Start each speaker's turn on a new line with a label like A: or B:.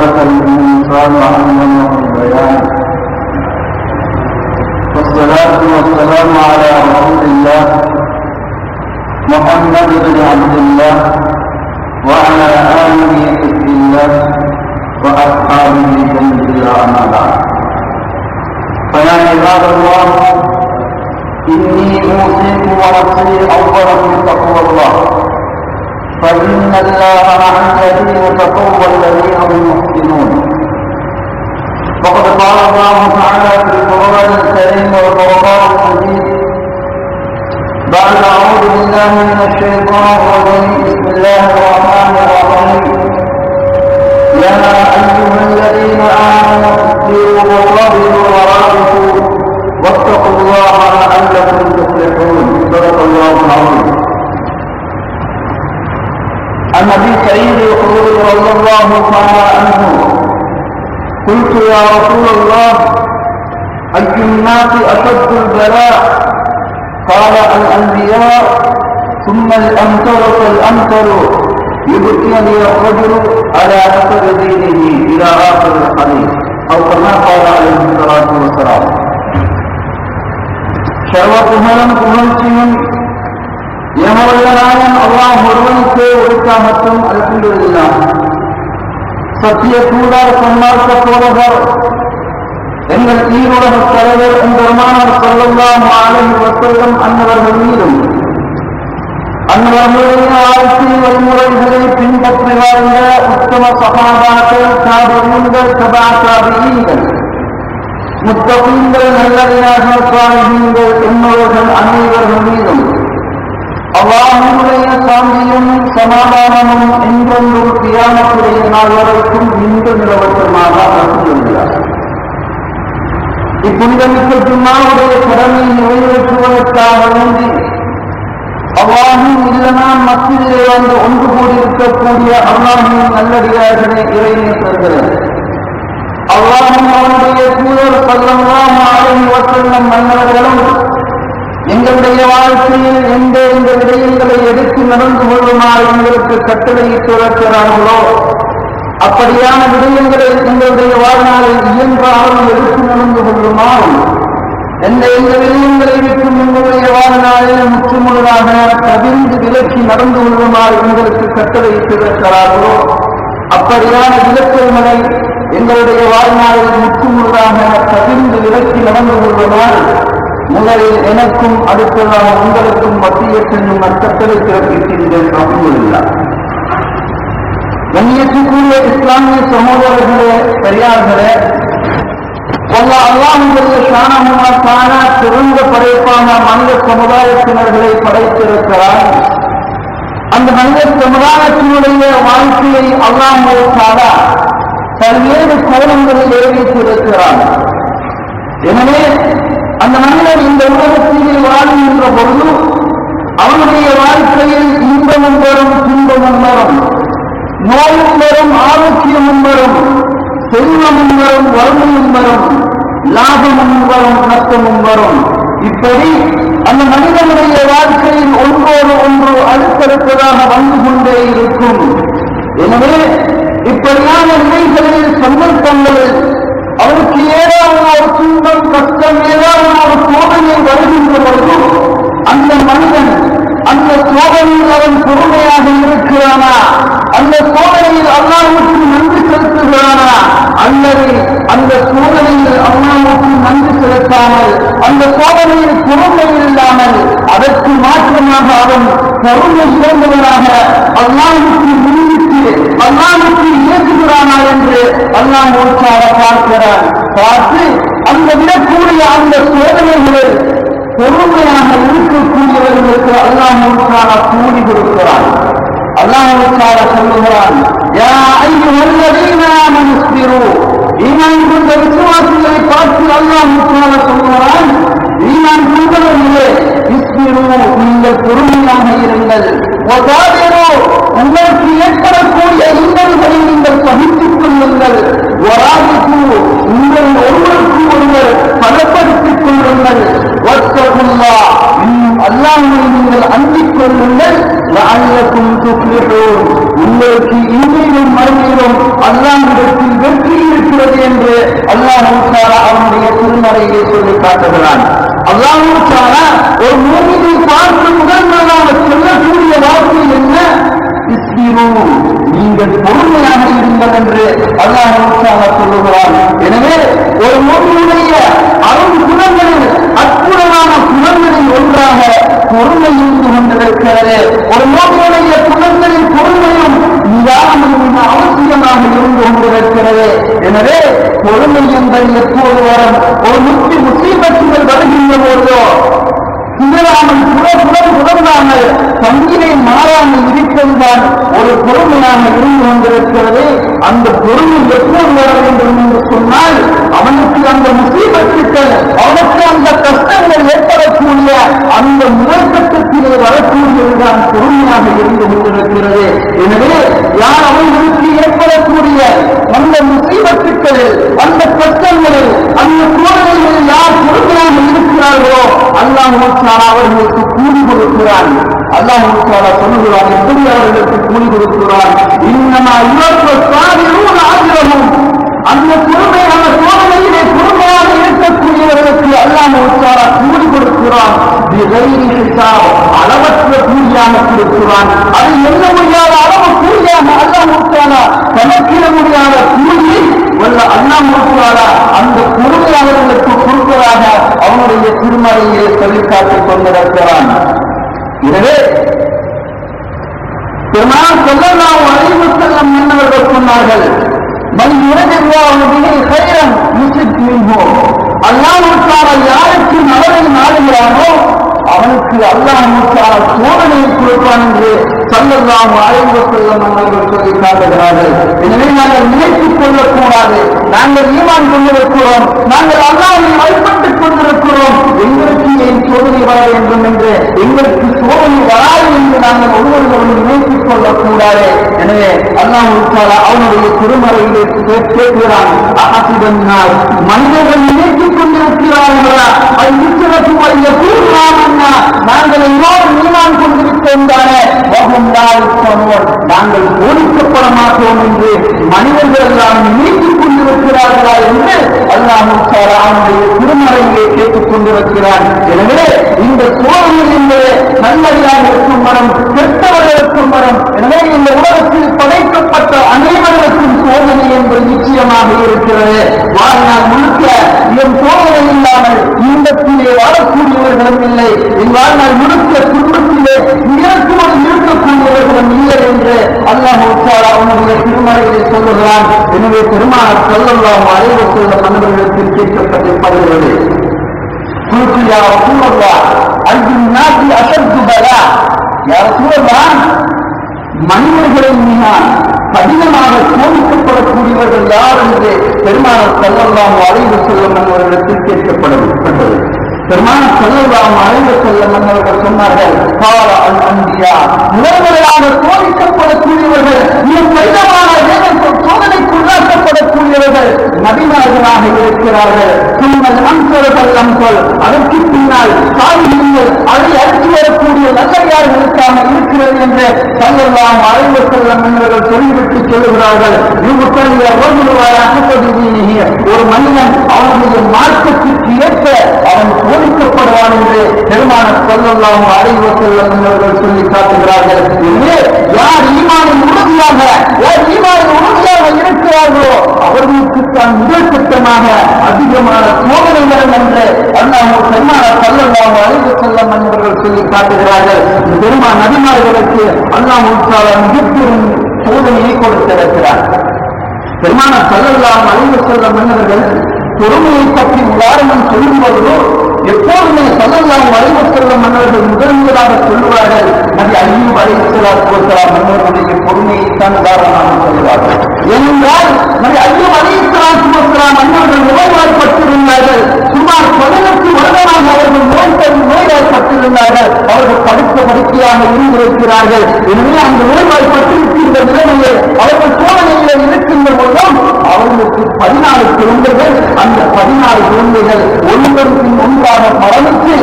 A: خلق الإنسان علمه البيان والصلاة والسلام على رسول الله محمد بن عبد الله وعلى آله حزب الله وأصحابه الله أما بعد فيا عباد الله إني أوصيكم ونفسي أولا بتقوى الله فإن الله مع الذين اتقوا والذين اصبروا وصبروا ورابطوا واتقوا الله لعلكم تفلحون صدق الله العظيم عن ابي سعيد الخدري رضي الله تعالى عنه قلت يا رسول الله اي اشد البلاء قال الانبياء ثم الامثل فالامثل يبكيني الرجل على اثر دينه إلى اخر الحديث او كما قال عليه الصلاه والسلام சர்வபுகழும் புகழ்ச்சியும் எமவல்லராயன் அல்லாஹ் ஒருவனுக்கே ஒழுக்காமற்றும் அல்ஹம்துலில்லாஹ் சத்திய தூதர் சன்மார்க்க போதகர் எங்கள் ஈருலக தலைவர் எம்பெருமானார் சொல்லலாம் அலைஹி வஸல்லம் அன்னவர்கள் மீதும் அன்னவர்களுடைய வாழ்க்கை வழிமுறைகளை பின்பற்றி வாழ்ந்த உத்தம சகாபாக்கள் சாபிகள் சபா சாபிகள் முத்தகீங்கள் நல்லடியார்கள் சுவாமிகள் என்னவர்கள் அனைவர்கள் மீதும் அல்லாஹுடைய சாந்தியும் சமாதானமும் என்றொன்றும் தியானத்துடைய நாள் வரைக்கும் இன்று நிலவட்டமாக அனுப்பியுள்ளார் இப்புனிதமிக்க ஜும்மாவுடைய கடமை நிறைவேற்றுவதற்காக வேண்டி அவ்வாறும் இல்லனா மத்தியிலே வந்து ஒன்று கூடியிருக்கக்கூடிய அல்லாஹின் நல்லடியார்களே இறைநேசர்களே அவ்வாறும் அவனுடைய தூதர் சொல்லலாம் ஆளும் வசல்லம் மன்னர்களும் எங்களுடைய வாழ்க்கையில் எந்த இந்த விடயங்களை எடுத்து நடந்து கொள்ளுமாறு எங்களுக்கு கட்டளையிட்டு இருக்கிறார்களோ அப்படியான விடயங்களை எங்களுடைய வாழ்நாளில் இயன்றாலும் எடுத்து நடந்து கொள்ளுமாறு எந்த எந்த விடயங்களை விட்டு எங்களுடைய வாழ்நாளில் முற்றுமுழுதாக தவிர்ந்து விலக்கி நடந்து கொள்ளுமாறு எங்களுக்கு கட்டளையிட்டிருக்கிறார்களோ அப்படியான விலக்கல்களை எங்களுடைய வாழ்நாளில் முற்றுமுழுதாக தவிர்ந்து விலக்கி நடந்து கொள்வதால் முதலில் எனக்கும் அடுத்ததாக உங்களுக்கும் மத்திய செல்லும் அக்கட்டளை பிறப்பிக்கின்றேன். அப்துல்லா. கண்ணியத்துக்குரிய இஸ்லாமிய சகோதரர்களே பெரியார்களே சொல்ல அல்லாஹுடைய சாணமுமாக்கான சிறந்த படைப்பான மனித சமுதாயத்தினர்களை படைத்திருக்கிறார். அந்த மனித சமுதாயத்தினுடைய வாழ்க்கையை அல்லாஹ் தாரா பல்வேறு கோணங்களில் நிறைவேற்றியிருக்கிறார். எனவே அந்த மனிதர் இந்த உலகத்தில் வாழ்கின்ற பொழுது அவனுடைய வாழ்க்கையில் இன்பமும் வரும் துன்பமும் வரும். நோயும் வரும் ஆரோக்கியமும் வரும் செல்வமும் வரும் வறுமையும் வரும். லாபமும் வரும் நஷ்டமும் வரும். இப்படி அந்த மனிதனுடைய வாழ்க்கையில் ஒன்றோடு ஒன்று அடுத்தடுத்ததாக வந்து கொண்டே இருக்கும். எனவே இப்படியான நிலைகளில் சந்தர்ப்பங்களில் அவருக்கு ஏதாவது ஒரு துன்பம் கஷ்டம் ஏதாவது ஒரு சோதனை வருகின்ற பொழுது அந்த மனிதன் அந்த சோதனையில் அவன் பொறுமையாக இருக்கிறானா? அந்த சோதனையில் அல்லாவுக்கு நன்றி செலுத்துகிறானா அல்லது அந்த சோதனையில் அம்மாவுக்கு நன்றி செலுத்தாமல் அந்த சோதனையில் பொறுமை இல்லாமல் அதற்கு மாற்றமாக அவன் பொறுமை இழந்தவனாக அல்லாவுக்கு முன்னிட்டு அல்லாவுக்கு இயக்குகிறானா என்று அல்லா மூச்சார பார்க்கிறான். பார்த்து அந்த விடக்கூடிய அந்த சோதனைகளில் பொறுமையாக இருக்கக்கூடியவர்களுக்கு அல்லாஹ் மூச்சார கூலி கொடுக்கிறான். அல்லாஹ் மூச்சார சொல்லுகிறான் யா ஐயுஹல்லதீன ஆமனு ஈமான் கொண்ட விசுவாசிகளை பார்த்து அல்லாஹ் மூச்சாக சொல்லுகிறான் ஈமான் கொண்டவர்களே இஸ்பிரு நீங்கள் பொறுமையாக இருங்கள் ஒதாதிரோ உங்களுக்கு ஏற்படக்கூடிய இன்னல்களை நீங்கள் சகித்துக் கொள்ளுங்கள் வராதிக்கு உங்கள் ஒருவருக்கு ஒருவர் பலப்படுத்திக் கொள்ளுங்கள் வத்தகுல்லா அல்லாஹை நீங்கள் அஞ்சிக் கொள்ளுங்கள் லஅல்லக்கும் துஃப்லிஹூன் உங்களுக்கு இன்றையும் மறுமையிலும் அல்லாஹ்விடத்தில் வெற்றி இருக்கிறது என்று அல்லாஹ் அவனுடைய திருமறையை சொல்லி காட்டுகிறான். அல்லாஹ் ஒரு மூமியை பார்த்து முதல் முதலாக சொல்லக்கூடிய வார்த்தை என்ன? நீங்கள் பொறுமையாக இருங்கள் என்று அல்லாஹ் சொல்லுகிறான். எனவே ஒரு மூமியுடைய அருள் குணங்களில் அற்புதமான குணங்களில் ஒன்றாக பொறுமை இருந்து கொண்டிருக்கிறது. ஒரு மூமியுடைய குணங்களில் பொறுமையும் நிதானமும் அவசியமாக இருந்து கொண்டிருக்கிறது எனவே பொறுமை என்பது எப்போது வரும்? ஒரு முக்கிய முசீபத்துகள் வருகின்ற போதோ சிதறாமல் புறப்புறம் புறந்தாமல் பங்கினை மாறாமல் இருப்பதுதான் ஒரு பொறுமையாக இருந்து கொண்டிருக்கிறது அந்த பொறுமை எப்போது வர வேண்டும் என்று சொன்னால் அவனுக்கு அந்த முசீபத்துக்கள் அவனுக்கு அந்த கஷ்டங்கள் ஏற்படக்கூடிய அந்த முறைக்கட்டத்திலே வரக்கூடியதுதான் பொறுமையாக இருந்து கொண்டிருக்கிறது. எனவே யார் அவர்களுக்கு ஏற்படக்கூடிய அந்த முசீபத்துக்களில் அந்த கஷ்டங்களில் அந்த சூழ்நிலைகளில் யார் பொறுமையாக இருக்கிறார்களோ அல்லாஹ் அவர்களுக்கு கூலி கொடுக்கிறான். அல்லாஹ் சொல்லுகிறார் எப்படி அவர்களுக்கு கூலி கொடுக்கிறார் இன்னமா இவற்ற சாதியும் ஆகிரமும் அந்த பொறுமையான சோதனையிலே இருக்கக்கூடியவர்களுக்கு அல்லாஹ் கூலி கொடுக்கிறான். அளவற்ற கூலியாக கொடுக்கிறான் அது என்ன முடியாத அளவு கூலியாக அல்லாஹ் கணக்கிட முடியாத கூலி வல்ல அல்லாஹ் அந்த கொடுமையாளர்களுக்கு கொடுப்பதாக அவனுடைய திருமலையை சொல்லிக்காட்டிக் கொண்டிருக்கிறான். எனவே பெருமாள் சொல்லலாம் அழைவு செல்லம் என்னவர்கள் சொன்னார்கள் மண் உலகிற்கு கைரம் முசித்மின்ஹோ யாருக்கு நலனை நாடுகிறானோ அவனுக்கு அல்லாஹ் முத்தார சோதனையை கொடுப்பான் என்று சல்லல்லாம் அழைந்து செல்லும் அவர்கள் சொல்லி காட்டுகிறார்கள் எனவே நாங்கள் நினைத்துக் கொள்ளக்கூடாது. நாங்கள் ஈமான் கொண்டிருக்கிறோம். நாங்கள் அல்லாஹை வழிபட்டுக் கொண்டிருக்கிறோம். எங்களுக்கு ஏன் சோதனை வர வேண்டும் என்று? எங்களுக்கு சோதனை வராது என்று நாங்கள் ஒருவர்கள் நினைத்து கொள்ளக்கூடாது எனவே அல்லாஹ் அவனுடைய திருமறையிலே கேட்கிறான் அகசிதனால் மனிதர்கள் நினைத்துக் கொண்டிருக்கிறார்களா? அது நிச்சயத்தும் ஐய நாங்கள் எல்லாரும் ஈமான் கொண்டிருக்கோம் தானே? நாங்கள் போதிக்கப்பட மாட்டோம் என்று மனிதர்கள் எல்லாம் நினைத்துக் கொண்டிருக்கிறார்களா என்று அல்லாஹ் அவனுடைய திருமறையிலே கேட்டுக் கொண்டிருக்கிறான். எனவே இந்த சோதனை என்பது நல்லதாக இருக்கும் மனம் கெட்டவர் கெட்டவர்களுக்கும் மனம் எனவே இந்த உலகத்தில் படைக்கப்பட்ட அனைவருக்கும் சோதனை என்பது நிச்சயமாக இருக்கிறது வாழ்நாள் முழுக்க இதன் சோதனை இல்லாமல் இன்பத்திலே வாழக்கூடியவர்களும் இல்லை என் வாழ்நாள் முழுக்க குடும்பத்திலே இறக்குமதி இருக்கக்கூடியவர்களும் இல்லை என்று அல்லாஹ் உச்சாரா அவனுடைய திருமலையை சொல்லுகிறான் எனவே பெருமாள் சொல்லலாம் அழைவு செல்ல மனிதர்களுக்கு கேட்கப்பட்டிருப்படுகிறது قلت يا رسول الله أي الناس أشد بلاء யாரசூழல்லாம் மனிதர்களின் மீதால் கடினமாக சோதிக்கப்படக்கூடியவர்கள் யார் என்று பெருமாள் செல்லலாம் அழைவு செல்லும் என்பவரிடத்தில் கேட்கப்படப்பட்டது பெருமாள் செல்லலாம் அழைவு செல்லும் என்பவர்கள் சொன்னார்கள் கால அல் அந்தியா உறவுகளாக சோதிக்கப்படக்கூடியவர்கள் மிக கடினமான சோதனைக்குள்ளாக்கப்படக்கூடியவர்கள் நபிநாயகனாக இருக்கிறார்கள். சொன்னது நம் சொல். அதற்கு பின்னால் வரக்கூடிய இருக்காமல் இருக்கிறது என்று சொல்லலாம் அழைவு செல்லம் என்பவர்கள் சொல்லிவிட்டு சொல்லுகிறார்கள். இவர்களுடைய ஒரு மனிதன் அவனுடைய மார்க்கத்திற்கு ஏற்ப அவன் சோதிக்கப்படுவான் என்று பெருமான சொல்லலாம் அழைவு செல்லம் என்பவர்கள் சொல்லி காட்டுகிறார்கள். என்று யார் ஈமானின் உறுதியாக யார் ஈமானின் உறுதியாக இருக்கிறார்களோ அவர்களுக்கு தான் முதல் திட்டமாக அதிகமான சோதனை வரும் என்று அல்லாஹ் பெருமான சொல்லலாம் அழைவு செல்லம் என்பவர்கள் சொல்லி காட்டுகிறார்கள். பெருமான் நபிமார்களுக்கு அல்லாஹ் உற்சாக மிகப்பெரும் சோதனையை கொடுத்திருக்கிறார். பெருமான சொல்லலாம் அழைவு செல்லம் என்பவர்கள் பொறுமையை பற்றி உதாரணம் சொல்லும்போது எப்போதுமே சொல்லலாம் அழைவு செல்ல மன்னர்கள் முதல் முதலாக சொல்லுவார்கள் நபி ஐயூப் அழைசலாம் போசலாம் மன்னர்களுடைய பொறுமையைத்தான் உதாரணமாக சொல்லுவார்கள். ஏனென்றால் நபி ஐயூப் அழைசலாம் போசலாம் மன்னர்கள் படுக்கையாக புரிந்திருக்கிறார்கள் எனவே அந்த நோய்வாய் பட்டிருக்கின்ற நிலைமையை அவர்கள் சோதனையில் இருக்கின்ற போதும் அவர்களுக்கு பதினாலு குழந்தைகள் அந்த பதினாலு குழந்தைகள் ஒன்றன் ஒன்றாக மரணித்து